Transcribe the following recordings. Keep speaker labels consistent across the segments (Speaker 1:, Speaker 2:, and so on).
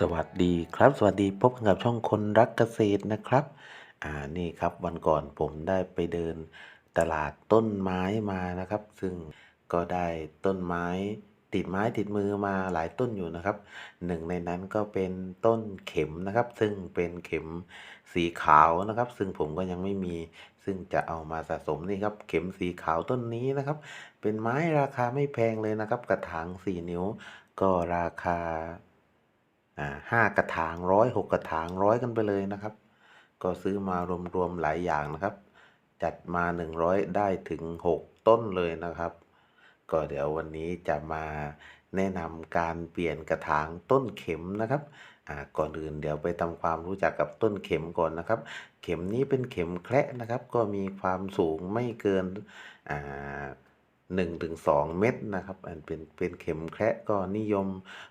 Speaker 1: สวัสดีครับ สวัสดีพบกันกับช่องคนรักเกษตรนะครับ อ่านี่ครับวันก่อนผมได้ไปเดินตลาดต้นไม้มานะครับ ซึ่งก็ได้ต้นไม้ติดไม้ติดมือมาหลายต้นอยู่นะครับหนึ่งในนั้นก็เป็นต้นเข็มนะครับ ซึ่งเป็นเข็มสีขาวนะครับ ซึ่งผมก็ยังไม่มี ซึ่งจะเอามาสะสมนี่ครับ เข็มสีขาวต้นนี้นะครับ เป็นไม้ราคาไม่แพงเลยนะครับ กระถางสี่นิ้ว ก็ราคา ห้ากระถางร้อยหกกระถางร้อยกันไปเลยนะครับ ก็ซื้อมารวมๆหลายอย่างนะครับ จัดมาหนึ่งร้อยได้ถึงหกต้นเลยนะครับ ก็เดี๋ยววันนี้จะมาแนะนำการเปลี่ยนกระถางต้นเข็มนะครับอ่าก่อนอื่นเดี๋ยวไปทำความรู้จักกับต้นเข็มก่อนนะครับ เข็มนี้เป็นเข็มแคระนะครับ ก็มีความสูงไม่เกิน อ่าหนึ่งถึงสองเมตรนะครับ อันเป็นเป็นเข็มแคระก็นิยม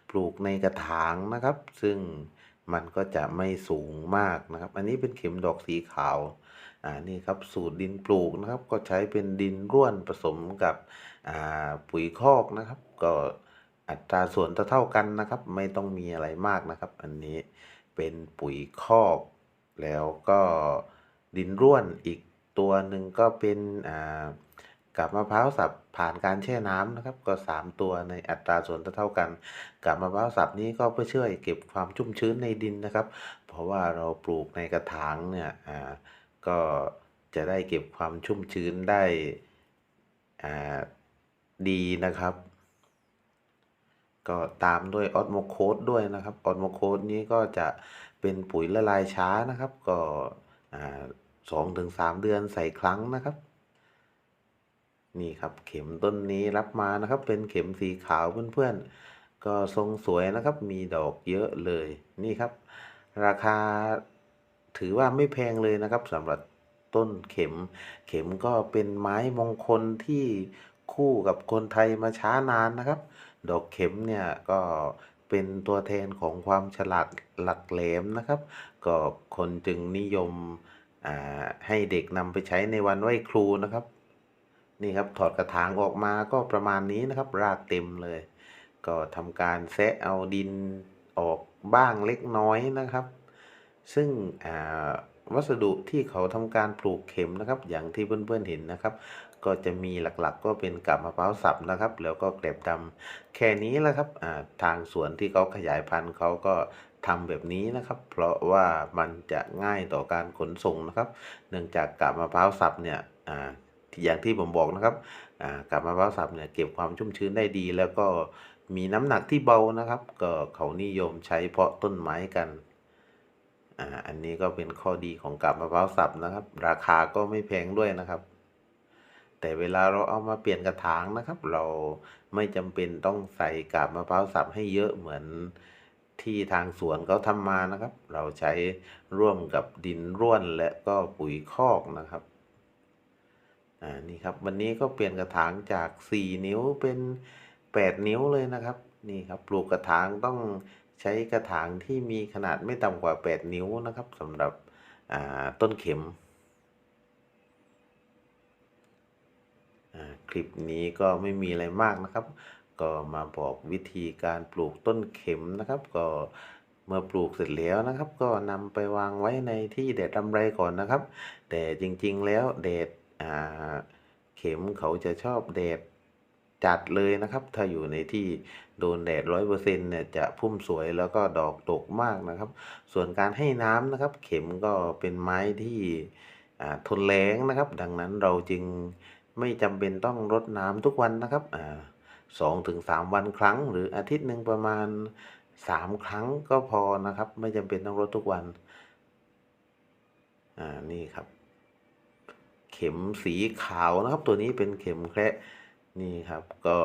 Speaker 1: ปลูกในกระถางนะครับ ซึ่งมันก็จะไม่สูงมากนะครับ อันนี้เป็นเข็มดอกสีขาว อ่า นี่ครับสูตรดินปลูกนะครับ ก็ใช้เป็นดินร่วนผสมกับอ่าปุ๋ยคอกนะครับ ก็อัตราส่วนเท่ากันนะครับ ไม่ต้องมีอะไรมากนะครับ อันนี้เป็นปุ๋ยคอก แล้วก็ดินร่วนอีกตัวหนึ่งก็เป็นอ่า กับมะพร้าวสับผ่านการแช่น้ำนะครับ ก็สามตัวในอัตราส่วนเท่ากัน กับมะพร้าวสับนี้ก็เพื่อช่วยเก็บความชุ่มชื้นในดินนะครับ เพราะว่าเราปลูกในกระถางเนี่ยอ่าก็จะได้เก็บความชุ่มชื้นได้อ่าดีนะครับ ก็ตามด้วยออสโมโคสด้วยนะครับออสโมโคสนี้ก็จะเป็นปุ๋ยละลายช้านะครับ ก็สองถึงสามเดือนใส่ครั้งนะครับ นี่ครับเข็มต้นนี้รับมานะครับ เป็นเข็มสีขาวเพื่อนๆ ก็ทรงสวยนะครับ มีดอกเยอะเลยนี่ครับ ราคาถือว่าไม่แพงเลยนะครับสำหรับต้นเข็ม เข็มก็เป็นไม้มงคลที่คู่กับคนไทยมาช้านานนะครับ ดอกเข็มเนี่ยก็เป็นตัวแทนของความฉลาดหลักแหลมนะครับ ก็คนจึงนิยมให้เด็กนำไปใช้ในวันไหว้ครูนะครับ นี่ครับถอดกระถางออกมาก็ประมาณนี้นะครับ รากเต็มเลย ก็ทำการแซะเอาดินออกบ้างเล็กน้อยนะครับ ซึ่งอ่าวัสดุที่เขาทำการปลูกเข็มนะครับ อย่างที่เพื่อนๆเห็นนะครับ ก็จะมีหลักๆ ก็เป็นกับมะพร้าวสับนะครับ แล้วก็เกล็บดำแค่นี้แหละครับทางสวนที่เขาขยายพันธุ์เขาก็ทำแบบนี้นะครับ เพราะว่ามันจะง่ายต่อการขนส่งนะครับ เนื่องจากกาบมะพร้าวสับเนี่ย อย่างที่ผมบอกนะครับกาบมะพร้าวสับเนี่ยเก็บความชุ่มชื้นได้ดี แล้วก็มีน้ำหนักที่เบานะครับ ก็เขานิยมใช้เพาะต้นไม้กันอันนี้ก็เป็นข้อดีของกาบมะพร้าวสับนะครับ ราคาก็ไม่แพงด้วยนะครับ แต่เวลาเราเอามาเปลี่ยนกระถางนะครับ เราไม่จำเป็นต้องใส่กาบมะพร้าวสับให้เยอะเหมือนที่ทางสวนเขาทำมานะครับ เราใช้ร่วมกับดินร่วนและก็ปุ๋ยคอกนะครับ อ่านี่ครับวันนี้ก็เปลี่ยนกระถางจาก 4 นิ้วเป็น 8 นิ้วเลยนะครับนี่ครับปลูกกระถางต้องใช้กระถางที่มีขนาดไม่ต่ำกว่า 8 นิ้วนะครับสำหรับต้นเข็ม คลิปนี้ก็ไม่มีอะไรมากนะครับ ก็มาบอกวิธีการปลูกต้นเข็มนะครับ ก็เมื่อปลูกเสร็จแล้วนะครับ ก็นำไปวางไว้ในที่แดดรำไรก่อนนะครับ แต่จริงๆแล้วแดด เข็มเขาจะชอบแดดจัดเลยนะครับ ถ้าอยู่ในที่โดนแดดร้อยเปอร์เซ็นต์เนี่ยจะพุ่มสวยแล้วก็ดอกตกมากนะครับ ส่วนการให้น้ำนะครับ เข็มก็เป็นไม้ที่ทนแล้งนะครับ ดังนั้นเราจึงไม่จำเป็นต้องรดน้ำทุกวันนะครับสองถึงสามวันครั้ง หรืออาทิตย์หนึ่งประมาณสามครั้งก็พอนะครับ ไม่จำเป็นต้องรดทุกวัน อ่า นี่ครับ ข็มสีขาวนะครับ ตัวนี้เป็นเข็มแคระนี่ครับก็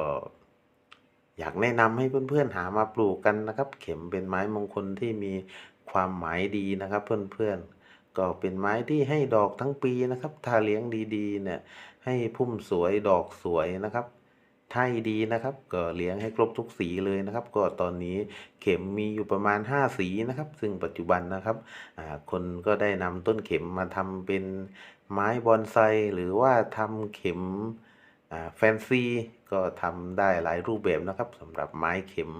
Speaker 1: อยากแนะนำให้เพื่อนๆหามาปลูกกันนะครับ เข็มเป็นไม้มงคลที่มีความหมายดีนะครับ เพื่อนๆก็เป็นไม้ที่ให้ดอกทั้งปีนะครับ ถ้าเลี้ยงดีๆเนี่ยให้พุ่มสวยดอกสวยนะครับ ถ้าดีนะครับ ก็เลี้ยงให้ครบทุกสีเลยนะครับ ก็ตอนนี้เข็มมีอยู่ประมาณ 5 สีนะครับ ซึ่งปัจจุบันนะครับคนก็ได้นำต้นเข็มมาทำเป็นไม้บอนไซหรือว่าทำเข็มแฟนซีก็ทำได้หลายรูปแบบนะครับสำหรับไม้เข็ม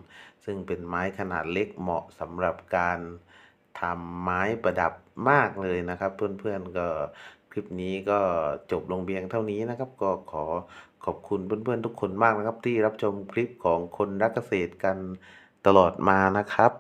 Speaker 1: ซึ่งเป็นไม้ขนาดเล็กเหมาะสำหรับการทำไม้ประดับมากเลยนะครับ เพื่อนๆก็ ลิปนี้ก็จบลงเพียงเท่านี้นะครับ ก็ขอขอบคุณเพื่อนๆทุกคนมากนะครับ ที่รับชมคลิปของคนรักเกษตรกันตลอดมานะครับ